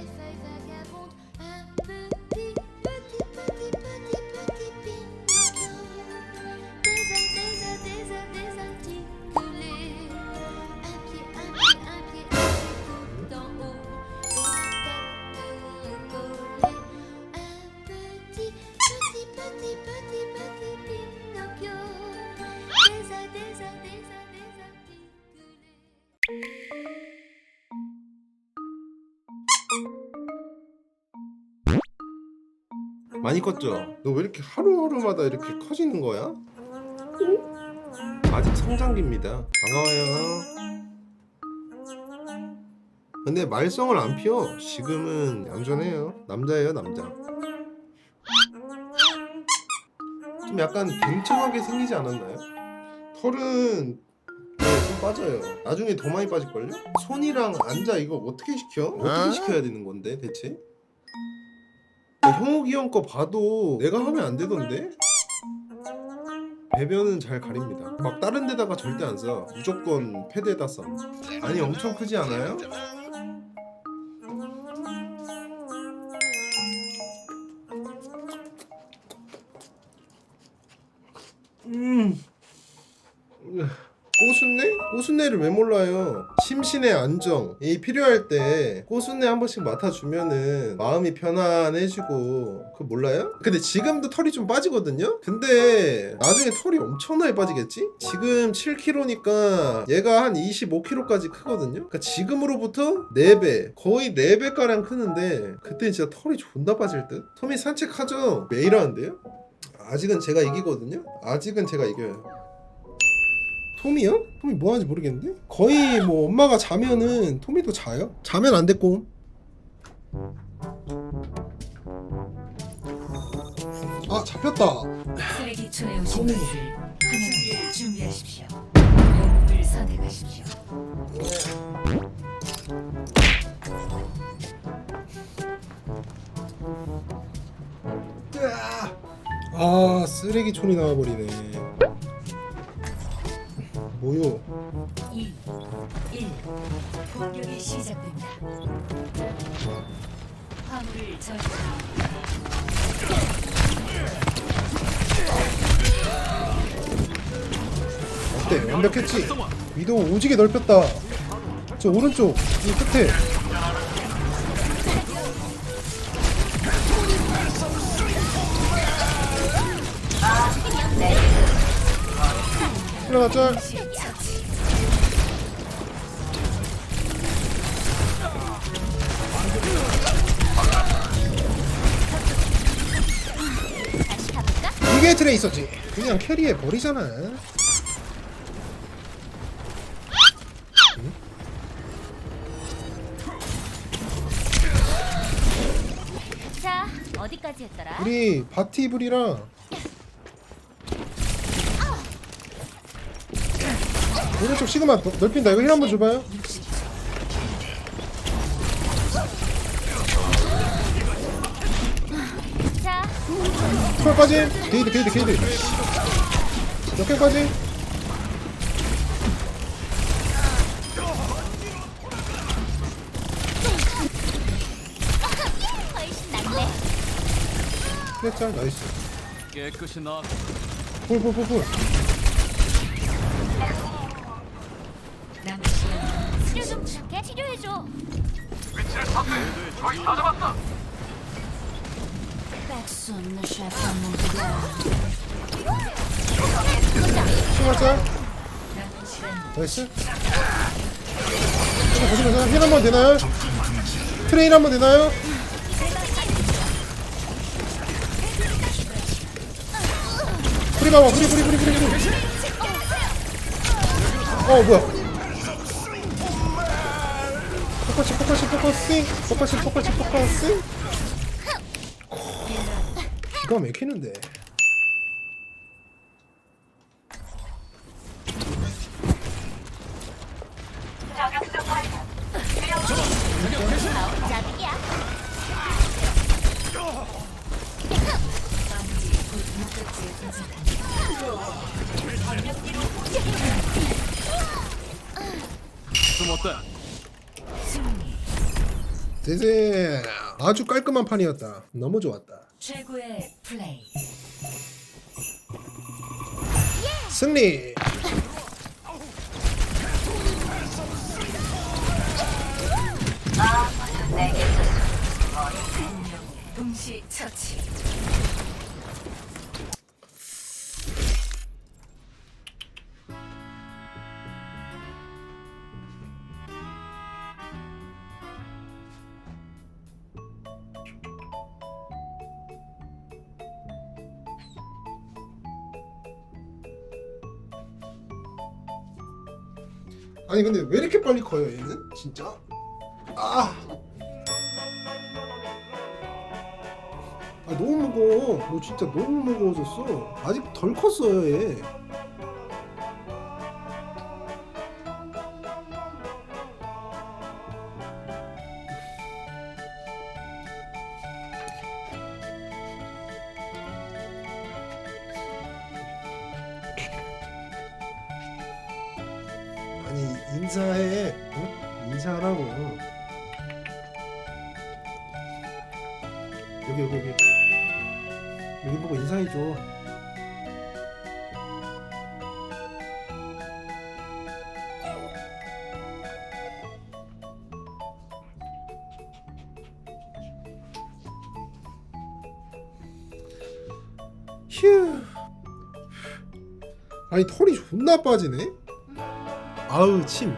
les feuilles vagabondes, 많이 컸죠? 너 왜 이렇게 하루하루마다 이렇게 커지는 거야? 아직 성장기입니다. 반가워요. 근데 말썽을 안 피워. 지금은 얌전해요. 남자예요, 남자. 좀 약간 갱청하게 생기지 않았나요? 털은 네, 좀 빠져요. 나중에 더 많이 빠질걸요? 손이랑 앉아 이거 어떻게 시켜? 어떻게 시켜야 되는 건데 대체? 형욱이 형 거 봐도 내가 하면 안 되던데? 배변은 잘 가립니다. 막 다른 데다가 절대 안 써. 무조건 패드에다 써. 아니 엄청 크지 않아요? 음. 꼬순내? 꼬순내를 왜 몰라요? 심신의 안정 이 필요할 때 꼬순내 한 번씩 맡아주면은 마음이 편안해지고 그거 몰라요? 근데 지금도 털이 좀 빠지거든요? 근데 나중에 털이 엄청나게 빠지겠지? 지금 7kg니까 얘가 한 25kg까지 크거든요? 그러니까 지금으로부터 4배 거의 4배가량 크는데 그때 진짜 털이 존나 빠질 듯? 소미 산책하죠? 매일 하는데요? 아직은 제가 이기거든요? 아직은 제가 이겨요 토미요? 토미 뭐 하는지 모르겠는데? 거의 뭐 엄마가 자면은 토미도 자요? 자면 안 됐고 아 잡혔다 쓰레기 초에 오신 것을 환영합니다. 준비하십시오. 영웅을 선택하십시오. 아 쓰레기촌이 나와버리네 뭐요? 2, 1. 공격이 시작됩니다. 화물을 저지합니다. 어때? 완벽했지? 위도 오지게 넓혔다 저 오른쪽 이 끝에 일어나자 이게 트레이서지. 그냥 캐리해 버리잖아. 자, 어디까지 했더라? 우리 바티블이랑 오른쪽 시그마 넓- 넓힌다. 이거 힐 한번 줘봐요 털 빠짐 게이드 게이드 게이드 몇개 빠짐. 그랬죠 나이스. 깨끗이 나. 폴폴폴폴 치료 좀 부탁해. 치료해줘. 시그마 짤남 은 시간 나이스 보시면서 힐 한번 되나요? 트레인 한번 되나요? 프리 봐봐 프리 프리 프리 프리 프리 어 뭐야 포커싱 포커싱 포커싱 포커싱 포커싱 포커싱 기가 막히는데. 제제 아주 깔끔한 판이었다 너무 좋았다 최고의 플레이. 승리 동시 처치. 아니 근데 왜 이렇게 빨리 커요 얘는? 진짜? 아, 아 너무 무거워. 너 진짜 너무 무거워졌어. 아직 덜 컸어요 얘 아니 인사해. 응? 인사하라고. 여기 여기 여기. 여기 보고 인사해줘. 휴. 아니 털이 존나 빠지네 아우 침